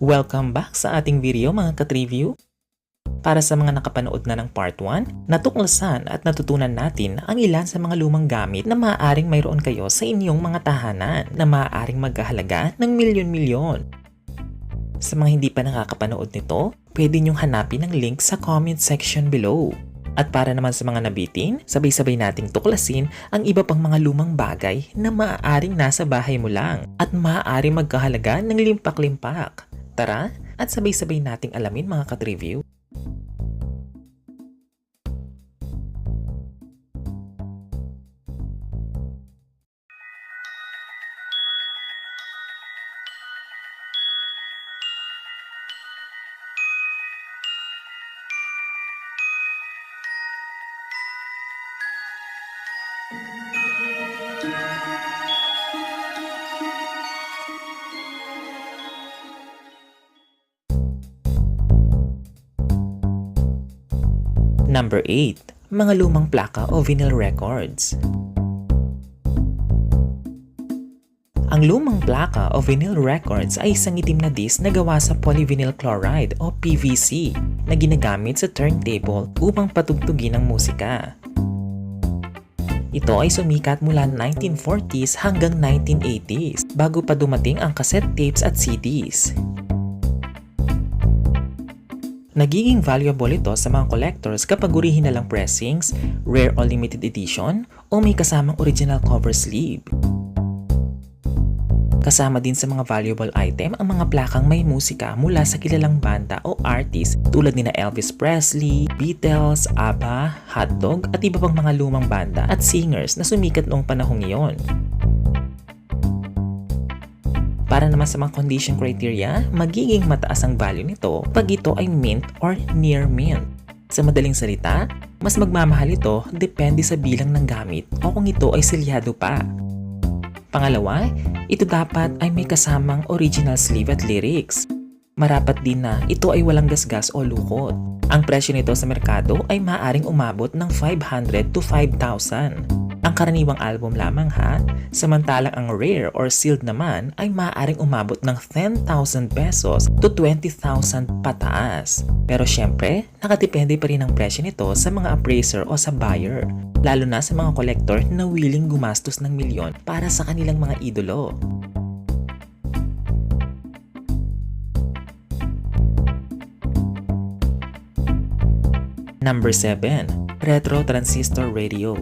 Welcome back sa ating video mga ka-review. Para sa mga nakapanood na ng part 1, natuklasan at natutunan natin ang ilan sa mga lumang gamit na maaaring mayroon kayo sa inyong mga tahanan na maaaring magkahalaga ng milyon-milyon. Sa mga hindi pa nakakapanood nito, pwede niyong hanapin ang link sa comment section below. At para naman sa mga nabitin, sabay-sabay nating tuklasin ang iba pang mga lumang bagay na maaaring nasa bahay mo lang at maaaring magkahalaga ng limpak-limpak. Tara at sabay-sabay nating alamin mga ka-review. Number 8. Mga lumang plaka o vinyl records. Ang lumang plaka o vinyl records ay isang itim na disc na gawa sa polyvinyl chloride o PVC na ginagamit sa turntable upang patugtugin ang musika. Ito ay sumikat mula 1940s hanggang 1980s bago pa dumating ang cassette tapes at CDs. Nagiging valuable ito sa mga collectors kapag urihin na lang pressings, rare o limited edition, o may kasamang original cover sleeve. Kasama din sa mga valuable item ang mga plakang may musika mula sa kilalang banda o artist tulad nina Elvis Presley, Beatles, ABBA, Hotdog at iba pang mga lumang banda at singers na sumikat noong panahong iyon. Para naman sa mga condition criteria, magiging mataas ang value nito pag ito ay mint or near mint. Sa madaling salita, mas magmamahal ito depende sa bilang ng gamit o kung ito ay selyado pa. Pangalawa, ito dapat ay may kasamang original sleeve at lyrics. Marapat din na ito ay walang gasgas o lukot. Ang presyo nito sa merkado ay maaaring umabot ng 500 to 5,000. Ang karaniwang album lamang ha, samantalang ang rare or sealed naman ay maaaring umabot ng 10,000 pesos to 20,000 pataas. Pero syempre, nakadepende pa rin ang presyo nito sa mga appraiser o sa buyer, lalo na sa mga collector na willing gumastos ng milyon para sa kanilang mga idolo. Number 7. Retro Transistor Radio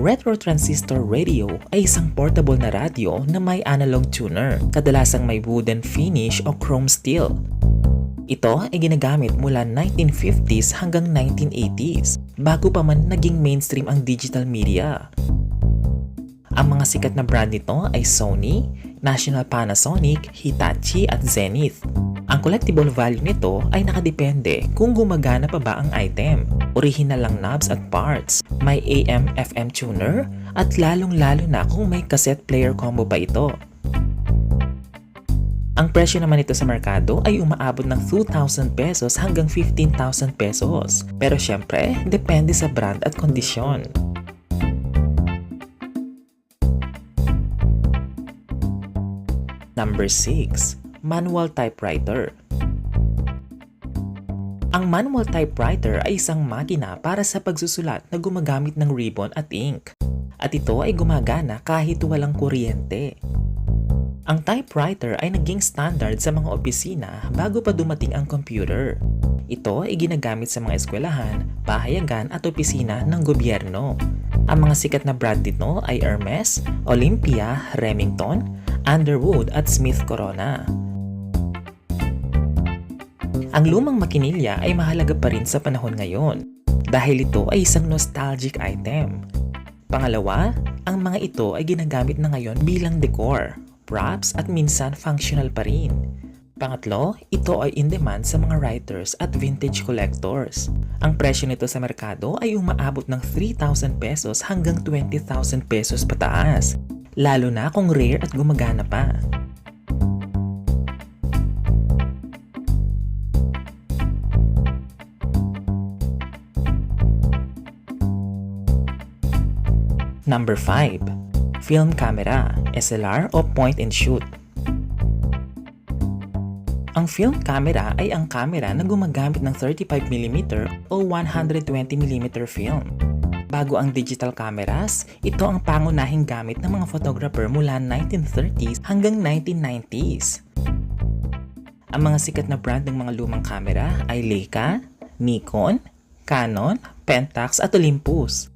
Retro transistor radio ay isang portable na radio na may analog tuner, kadalasang may wooden finish o chrome steel. Ito ay ginagamit mula 1950s hanggang 1980s, bago pa man naging mainstream ang digital media. Ang mga sikat na brand nito ay Sony, National Panasonic, Hitachi at Zenith. Ang collectible value nito ay nakadepende kung gumagana pa ba ang item. Original lang knobs at parts, may AM-FM tuner, at lalong-lalo na kung may cassette player combo pa ito. Ang presyo naman nito sa merkado ay umaabot ng 2,000 pesos hanggang 15,000 pesos. Pero syempre, depende sa brand at kondisyon. Number 6. Manual Typewriter Ang manual typewriter ay isang makina para sa pagsusulat na gumagamit ng ribbon at ink. At ito ay gumagana kahit walang kuryente. Ang typewriter ay naging standard sa mga opisina bago pa dumating ang computer. Ito ay ginagamit sa mga eskwelahan, pahayagan at opisina ng gobyerno. Ang mga sikat na brand nito ay Hermes, Olympia, Remington, Underwood at Smith Corona. Ang lumang makinilya ay mahalaga pa rin sa panahon ngayon dahil ito ay isang nostalgic item. Pangalawa, ang mga ito ay ginagamit na ngayon bilang decor, props at minsan functional pa rin. Pangatlo, ito ay in demand sa mga writers at vintage collectors. Ang presyo nito sa merkado ay umaabot ng 3,000 pesos hanggang 20,000 pesos pataas, lalo na kung rare at gumagana pa. Number 5. film camera, SLR o point and shoot. Ang film camera ay ang camera na gumagamit ng 35mm o 120mm film. Bago ang digital cameras, ito ang pangunahing gamit ng mga photographer mula 1930s hanggang 1990s. Ang mga sikat na brand ng mga lumang kamera ay Leica, Nikon, Canon, Pentax at Olympus.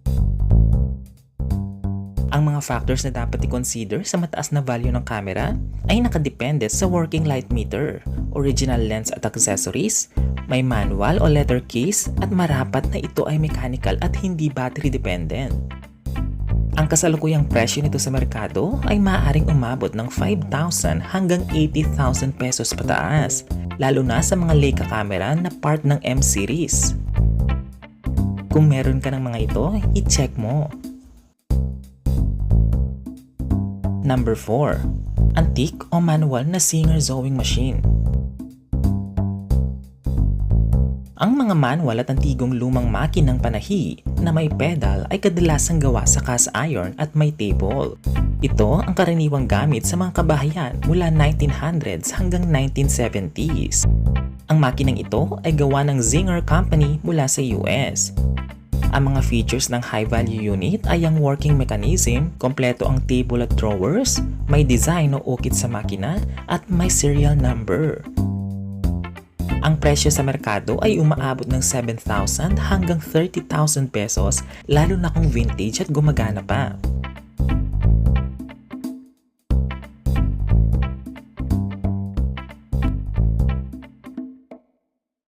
Factors na dapat i-consider sa mataas na value ng camera ay nakadepende sa working light meter, original lens at accessories, may manual o letter case at marapat na ito ay mechanical at hindi battery dependent. Ang kasalukuyang presyo nito sa merkado ay maaaring umabot ng 5,000 hanggang 80,000 pesos pataas, lalo na sa mga Leica camera na part ng M series. Kung meron ka ng mga ito, i-check mo. Number 4. Antique o manual na Singer sewing machine. Ang mga manual at antigong lumang makinang panahi na may pedal ay kadalasang gawa sa cast iron at may table. Ito ang karaniwang gamit sa mga kabahayan mula 1900s hanggang 1970s. Ang makinang ito ay gawa ng Zinger Company mula sa US. Ang mga features ng high-value unit ay ang working mechanism, kompleto ang table at drawers, may design o ukit sa makina, at may serial number. Ang presyo sa merkado ay umaabot ng 7,000 hanggang 30,000 pesos lalo na kung vintage at gumagana pa.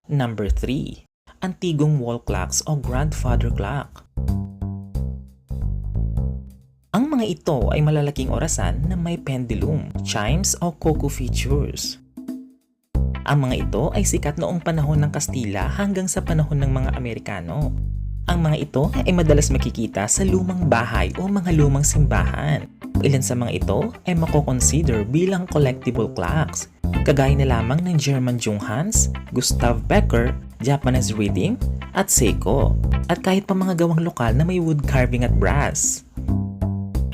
Number 3. Antigong wall clocks o grandfather clock. Ang mga ito ay malalaking orasan na may pendulum, chimes o cuckoo features. Ang mga ito ay sikat noong panahon ng Kastila hanggang sa panahon ng mga Amerikano. Ang mga ito ay madalas makikita sa lumang bahay o mga lumang simbahan. Ilan sa mga ito ay makoconsider bilang collectible clocks, kagaya na lamang ng German Junghans, Gustav Becker, Japanese Reading, at Seiko, at kahit pa mga gawang lokal na may wood carving at brass.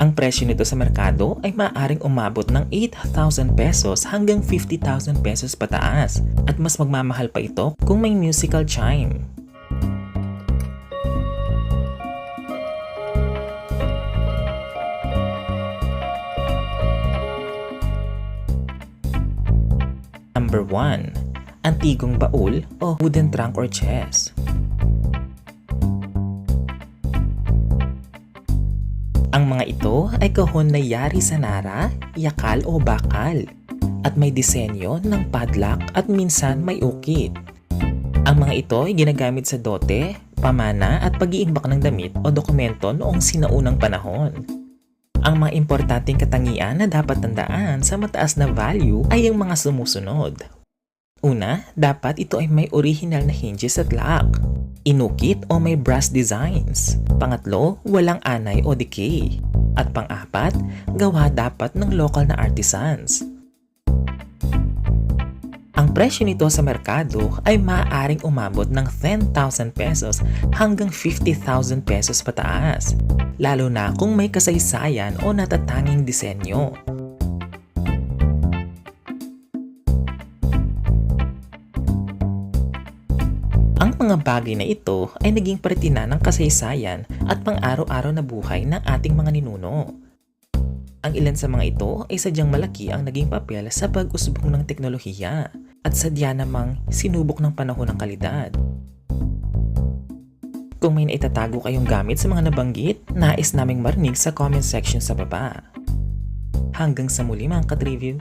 Ang presyo nito sa merkado ay maaaring umabot ng 8,000 pesos hanggang 50,000 pesos pataas at mas magmamahal pa ito kung may musical chime. Number 1. Antigong baul o wooden trunk or chest. Ang mga ito ay kahon na yari sa nara, yakal o bakal at may disenyo ng padlock at minsan may ukit. Ang mga ito ay ginagamit sa dote, pamana at pag-iimbak ng damit o dokumento noong sinaunang panahon. Ang mga importanteng katangian na dapat tandaan sa mataas na value ay ang mga sumusunod. Una, dapat ito ay may original na hinges at lock. Inukit o may brass designs. Pangatlo, walang anay o decay. At pang-apat, gawa dapat ng local na artisans. Ang presyo nito sa merkado ay maaaring umabot ng 10,000 pesos hanggang 50,000 pesos pataas, lalo na kung may kasaysayan o natatanging disenyo. Ang mga bagay na ito ay naging paretina ng kasaysayan at pang-araw-araw na buhay ng ating mga ninuno. Ang ilan sa mga ito ay sadyang malaki ang naging papel sa pag-usbong ng teknolohiya at sadya namang sinubok ng panahon ng kalidad. Kung may naitatago kayong gamit sa mga nabanggit, nais naming marinig sa comment section sa baba. Hanggang sa muli mga ka-triview,